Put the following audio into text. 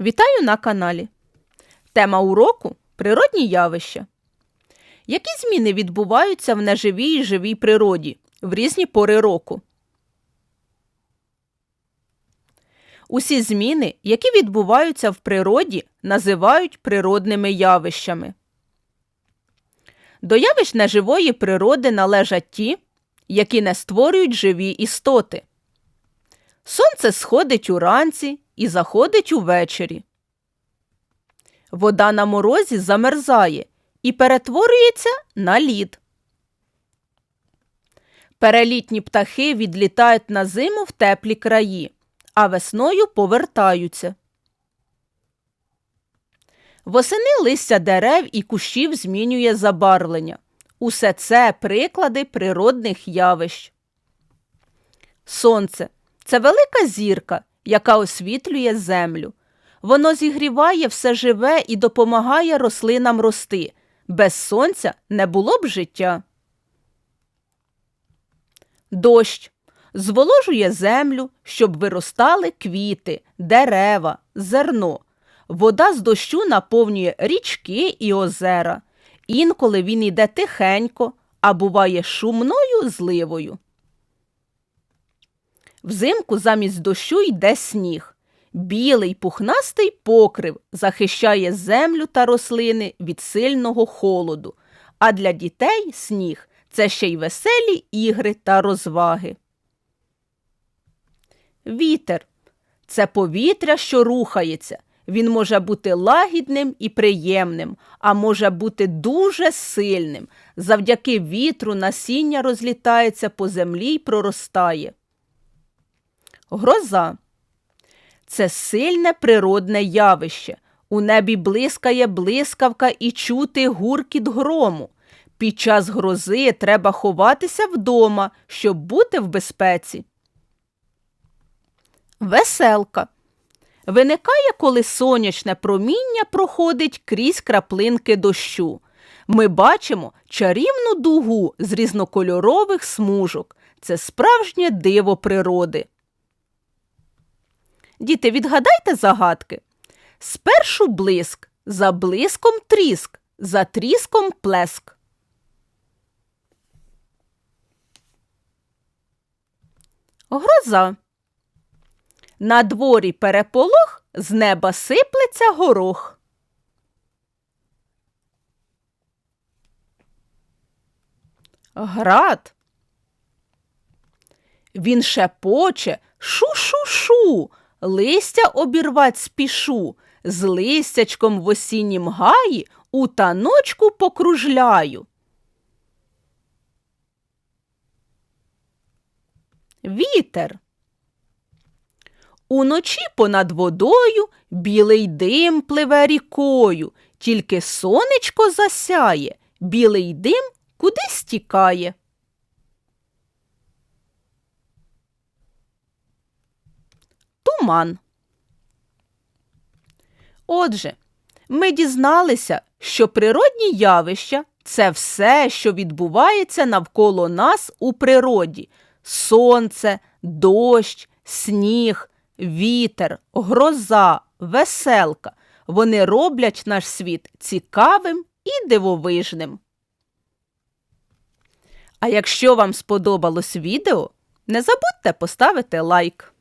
Вітаю на каналі. Тема уроку природні явища. Які зміни відбуваються в неживій і живій природі в різні пори року? Усі зміни, які відбуваються в природі, називають природними явищами. До явищ неживої природи належать ті, які не створюють живі істоти. Сонце сходить уранці і заходить увечері. Вода на морозі замерзає і перетворюється на лід. Перелітні птахи відлітають на зиму в теплі краї, а весною повертаються. Восени листя дерев і кущів змінює забарвлення. Усе це приклади природних явищ. Сонце це велика зірка, яка освітлює землю. Воно зігріває все живе і допомагає рослинам рости. Без сонця не було б життя. Дощ зволожує землю, щоб виростали квіти, дерева, зерно. Вода з дощу наповнює річки і озера. Інколи він йде тихенько, а буває шумною зливою. Взимку замість дощу йде сніг. Білий пухнастий покрив захищає землю та рослини від сильного холоду, а для дітей сніг це ще й веселі ігри та розваги. Вітер це повітря, що рухається. Він може бути лагідним і приємним, а може бути дуже сильним. Завдяки вітру насіння розлітається по землі й проростає. Гроза це сильне природне явище. У небі блискає блискавка і чути гуркіт грому. Під час грози треба ховатися вдома, щоб бути в безпеці. Веселка виникає, коли сонячне проміння проходить крізь краплинки дощу. Ми бачимо чарівну дугу з різнокольорових смужок. Це справжнє диво природи. Діти, відгадайте загадки. Спершу блиск, за блиском тріск, за тріском плеск. Гроза. На дворі переполох, з неба сиплеться горох. Град. Він шепоче шу-шу-шу, листя обірвать спішу, з листячком в осіннім гаї у таночку покружляю. Вітер. Уночі понад водою білий дим пливе рікою, тільки сонечко засяє, білий дим кудись тікає. Туман. Отже, ми дізналися, що природні явища це все, що відбувається навколо нас у природі: сонце, дощ, сніг, вітер, гроза, веселка. Вони роблять наш світ цікавим і дивовижним. А якщо вам сподобалось відео, не забудьте поставити лайк.